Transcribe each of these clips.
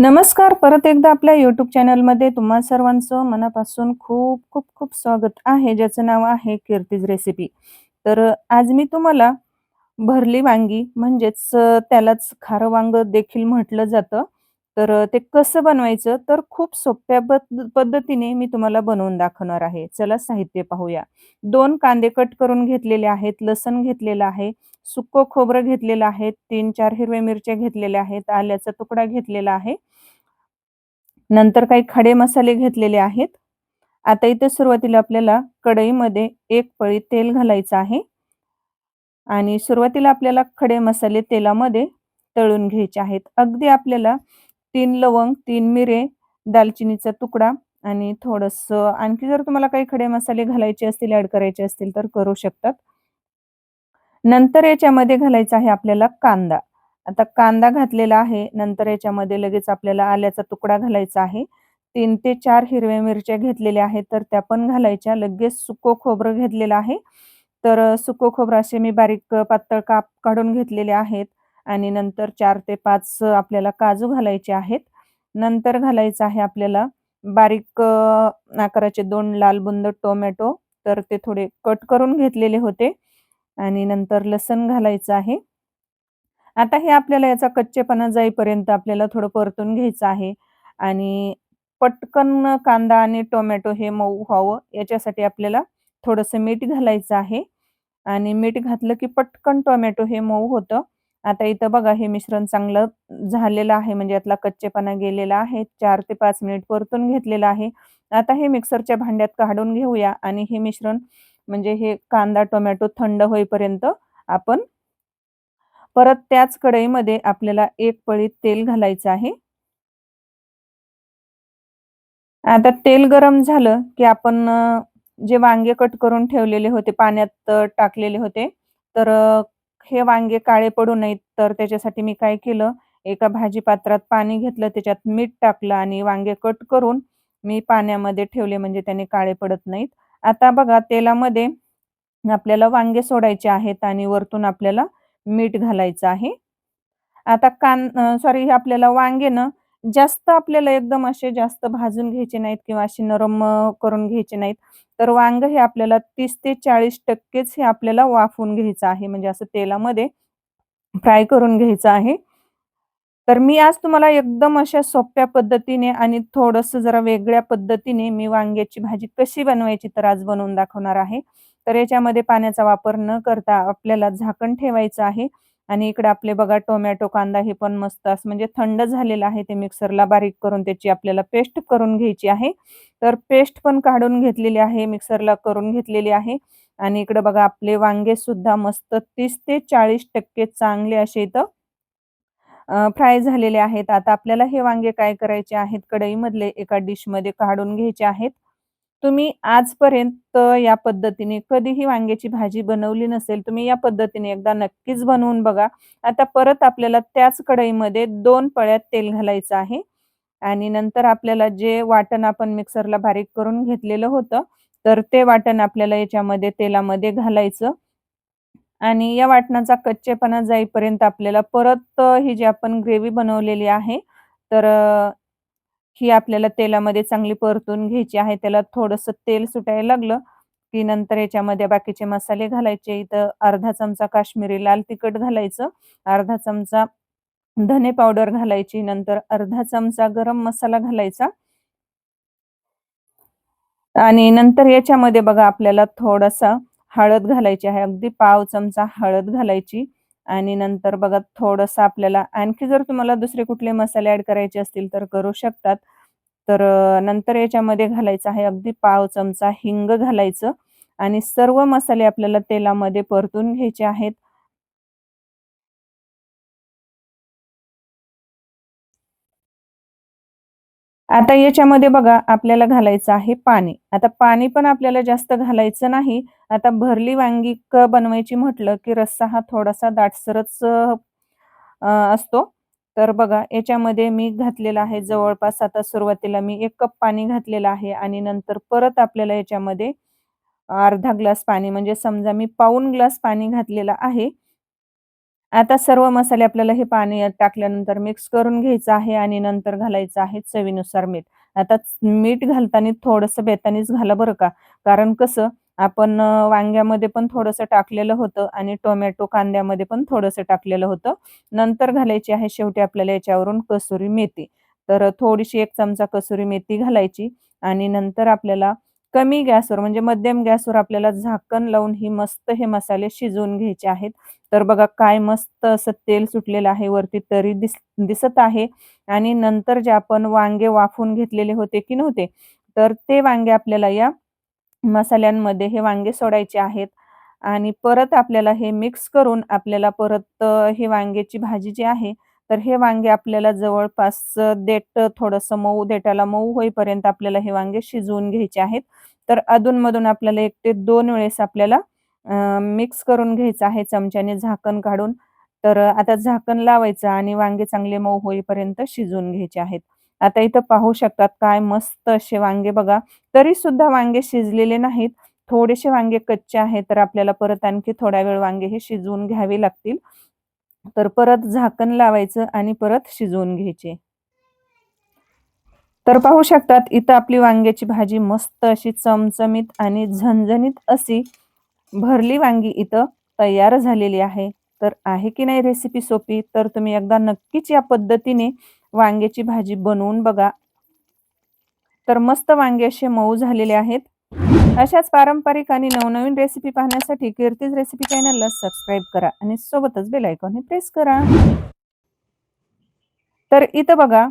नमस्कार. परत एकदा आपल्या युट्यूब चॅनलमध्ये तुम्हा सर्वांचं मनापासून खूप खूप खूप स्वागत आहे. ज्याचं नाव आहे कीर्तीज रेसिपी तर आज मी तुम्हाला भरली वांगी म्हणजेच त्यालाच खारं वांग देखील म्हटलं जातं. तर ते कसं बनवायचं? तर खूप सोप्या पद पद्धतीने मी तुम्हाला बनवून दाखवणार आहे. चला साहित्य पाहूया. दोन कांदे कट करून घेतलेले आहेत. लसण घेतलेलं आहे. सुकं खोबरं घेतलेलं आहे. तीन चार हिरव्या मिरच्या घेतलेल्या आहेत. आल्याचा तुकडा घेतलेला आहे. नंतर काही खडे मसाले घेतलेले आहेत. आता इथे सुरुवातीला आपल्याला कढईमध्ये एक पळी तेल घालायचं आहे. आणि सुरुवातीला आपल्याला खडे मसाले तेलामध्ये तळून घ्यायचे आहेत. अगदी आपल्याला तीन लवंग तीन मिरे दालचिनीचा तुकडा आणि थोडंसं आणखी जर तुम्हाला काही खडे मसाले घालायचे असतील ऍड करायचे असतील तर करू शकतात. नंतर याच्यामध्ये घालायचा आहे आपल्याला कांदा. आता कांदा घातलेला आहे नंतर याच्यामध्ये लगेच आपल्याला आल्याचा तुकडा घालायचा आहे. तीन ते चार हिरव्या मिरच्या घेतलेल्या आहेत तर त्या पण घालायच्या. लगेच सुको खोबरं घेतलेलं आहे. तर सुको खोबरं असे मी बारीक पातळ काप काढून घेतलेले आहेत. आणि नंतर चार ते पाच आपल्याला काजू घालायचे आहेत. नंतर घालायचं आहे आपल्याला बारीक आकाराचे दोन लाल बुंद टोमॅटो तर ते थोडे कट करून घेतलेले होते. आणि नंतर लसण घालायचं आहे. आता हे आपल्याला याचा कच्चेपणा जाईपर्यंत आपल्याला थोडं परतून घ्यायचं आहे. आणि पटकन कांदा आणि टोमॅटो हे मऊ व्हावं याच्यासाठी आपल्याला थोडंसं मीठ घालायचं आहे. आणि मीठ घातलं की पटकन टोमॅटो हे मऊ होतं. आता इथं बघा हे मिश्रण चांगलं झालेलं आहे म्हणजे यातला कच्चेपणा गेलेला आहे. चार ते पाच मिनिट परतून घेतलेलं आहे. आता हे मिक्सरच्या भांड्यात काढून घेऊया आणि हे मिश्रण म्हणजे हे कांदा टोमॅटो थंड होईपर्यंत आपण परत त्याच कढईमध्ये आपल्याला एक पळी तेल घालायचं आहे. आता तेल गरम झालं की आपण जे वांगे कट करून ठेवलेले होते पाण्यात टाकलेले होते तर हे वांगे काळे पडू नयेत तर त्याच्यासाठी मी काय केलं एका भाजी पात्रात पाणी घेतलं त्याच्यात मीठ टाकलं आणि वांगे कट करून मी पाण्यामध्ये ठेवले म्हणजे त्याने काळे पडत नाहीत आता बघा तेलामध्ये आपल्याला वांगे सोडायचे आहेत आणि वरतून आपल्याला मीठ घालायचं आहे. आता कान सॉरी आपल्याला वांगे ना जास्त आपल्याला एकदम असे जास्त भाजून घ्यायचे नाहीत किंवा असे नरम करून घ्यायचे नाहीत. तर वांग हे आपल्याला तीस ते 40% हे आपल्याला वाफवून घ्यायचं आहे. म्हणजे असं तेलामध्ये फ्राय करून घ्यायचं आहे. तर मी आज तुम्हाला एकदम अशा सोप्या पद्धतीने आणि थोडंसं जरा वेगळ्या पद्धतीने मी वांग्याची भाजी कशी बनवायची तर आज बनवून दाखवणार आहे. तर याच्यामध्ये पाण्याचा वापर न करता आपल्याला झाकण ठेवायचं आहे. आणि इकडे आपले बघा टोमॅटो कांदा हे पण मस्त असं म्हणजे थंड झालेलं आहे ते मिक्सरला बारीक करून त्याची आपल्याला पेस्ट करून घ्यायची आहे. तर पेस्ट पण काढून घेतलेली आहे मिक्सरला करून घेतलेली आहे. आणि इकडे बघा आपले वांगे सुद्धा मस्त तीस ते चाळीस टक्के चांगले असे इथं फ्राय झालेले आहेत. आता आपल्याला हे वांगे काय करायचे आहेत? कढईमधले एका डिशमध्ये काढून घ्यायचे आहेत. तुम्ही आजपर्यंत या पद्धतीने कधीही वांग्याची भाजी बनवली नसेल तुम्ही या पद्धतीने एकदा नक्कीच बनवून बघा. आता परत आपल्याला त्याच कढईमध्ये दोन पळ्यात तेल घालायचं आहे आणि नंतर आपल्याला जे वाटण आपण मिक्सरला बारीक करून घेतलेलं होतं तर ते वाटण आपल्याला याच्यामध्ये तेलामध्ये घालायचं. आणि या वाटणाचा कच्चेपणा जाईपर्यंत आपल्याला परत ही जी आपण ग्रेव्ही बनवलेली आहे तर ही आपल्याला तेलामध्ये चांगली परतून घ्यायची आहे. त्याला थोडंसं तेल सुटायला लागलं की नंतर याच्यामध्ये बाकीचे मसाले घालायचे. इथं अर्धा चमचा काश्मीरी लाल तिखट घालायचं. अर्धा चमचा धने पावडर घालायची. नंतर अर्धा चमचा गरम मसाला घालायचा. आणि नंतर याच्यामध्ये बघा आपल्याला थोडासा हळद घालायची आहे. अगदी पाव चमचा हळद घालायची. आणि नंतर बघा थोडंसं आपल्याला आणखी जर तुम्हाला दुसरे कुठले मसाले ऍड करायचे असतील तर करू शकतात. तर नंतर याच्यामध्ये घालायचं आहे अगदी पाव चमचा हिंग घालायचं आणि सर्व मसाले आपल्याला तेलामध्ये परतून घ्यायचे आहेत. आता याच्यामध्ये बघा आपल्याला घालायचं आहे पाणी. आता पाणी पण आपल्याला जास्त घालायचं नाही. आता भरली वांगी क बनवायची म्हटलं की रस्सा हा थोडासा दाटसरच असतो. तर बघा याच्यामध्ये मी घातलेला आहे जवळपास आता सुरुवातीला मी एक कप पाणी घातलेलं आहे आणि नंतर परत आपल्याला याच्यामध्ये अर्धा ग्लास पाणी म्हणजे समजा मी पाऊन ग्लास पाणी घातलेलं आहे. आता सर्व मसाले आपल्याला हे पाणी टाकल्यानंतर मिक्स करून घ्यायचं आहे आणि नंतर घालायचं आहे चवीनुसार मीठ. आता मीठ घालताना थोडंसं बेतानीच घाला बरं का. कारण कसं आपण वांग्यामध्ये पण थोडंसं टाकलेलं होतं आणि टोमॅटो, कांद्यामध्ये पण थोडंसं टाकलेलं होतं. नंतर घालायची आहे शेवटी आपल्याला याच्यावरून कसुरी मेथी. तर थोडीशी एक चमचा कसुरी मेथी घालायची आणि नंतर आपल्याला कमी गॅसवर म्हणजे मध्यम गॅसवर आपल्याला झाकण लावून ही मस्त हे मसाले शिजवून घ्यायचे आहेत. तर बघा काय मस्त असं तेल सुटलेलं आहे वरती तरी दिस दिसत आहे आणि नंतर जे आपण वांगे वाफवून घेतलेले होते की नव्हते, तर ते वांगे आपल्याला या मसाल्यांमध्ये हे वांगे सोडायचे आहेत आणि परत आपल्याला हे मिक्स करून आपल्याला परत हे ही वांग्याची भाजी जी आहे, तर हे वांगे आपल्याला जवळपास देठ थोडंसं मऊ देठाला मऊ होईपर्यंत आपल्याला हे वांगे शिजवून घ्यायचे आहेत. तर अधूनमधून आपल्याला एक ते दोन वेळेस आपल्याला मिक्स करून घ्यायचं आहे चमच्याने झाकण काढून. तर आता झाकण लावायचं आणि वांगे चांगले मऊ होईपर्यंत शिजवून घ्यायचे आहेत. आता इथं पाहू शकतात काय मस्त असे वांगे बघा. तरी सुद्धा वांगे शिजलेले नाहीत. थोडेसे वांगे कच्चे आहेत, तर आपल्याला परत आणखी थोडा वेळ वांगे हे शिजवून घ्यावे लागतील. तर परत झाकण लावायचं आणि परत शिजवून घ्यायचे. तर पाहू शकतात इथं आपली वांग्याची भाजी मस्त अशी चमचमीत आणि झणझणीत अशी भरली वांगी इथं तयार झालेली आहे. तर आहे की नाही रेसिपी सोपी? तर तुम्ही एकदा नक्कीच या पद्धतीने वांग्याची भाजी बनवून बघा. तर मस्त वांगे असे मऊ झालेले आहेत. अशाच पारंपरिक आणि नवनवीन रेसिपी पाहण्यासाठी कीर्तीज रेसिपी चॅनलला सबस्क्राईब करा आणि सोबतच बेल आयकॉन प्रेस करा. तर इथं बघा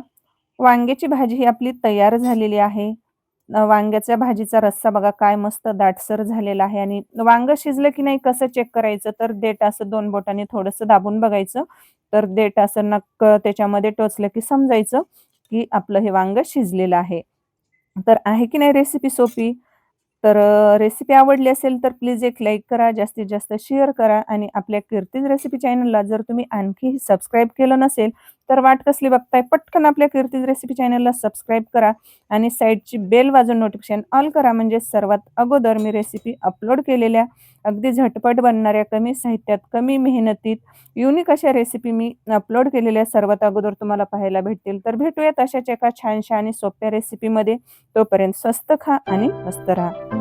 वांग्याची भाजी ही आपली तयार झालेली आहे. वांग्याच्या भाजीचा रस्सा बघा काय मस्त दाटसर झालेला आहे आणि वांगं शिजलं की नाही कसं चेक करायचं? तर देठ असं दोन बोटांनी थोडंसं दाबून बघायचं. तर देठ असं नक्क त्याच्यामध्ये टोचलं की समजायचं, की आपलं हे वांग शिजलेलं आहे. तर आहे की नाही रेसिपी सोपी? तर रेसिपी आवडली असेल तर प्लीज एक लाईक करा, जास्तीत जास्त शेअर करा आणि आपल्या कीर्तीज रेसिपी चॅनलला जर तुम्ही आणखीही सबस्क्राईब केलं नसेल, तर वाट कसली बघताय? पटकन आपल्या कीर्तीज रेसिपी चॅनलला सबस्क्राईब करा आणि साईडची बेल वाजून नोटिफिकेशन ऑल करा. म्हणजे सर्वात अगोदर मी रेसिपी अपलोड केलेल्या अगदी झटपट बनणाऱ्या, कमी साहित्यात, कमी मेहनतीत युनिक अशा रेसिपी मी अपलोड केलेल्या सर्वात अगोदर तुम्हाला पाहायला भेटतील. तर भेटूयात अशाच एका छानशा आणि सोप्या रेसिपीमध्ये. तोपर्यंत स्वस्त खा आणि मस्त राहा.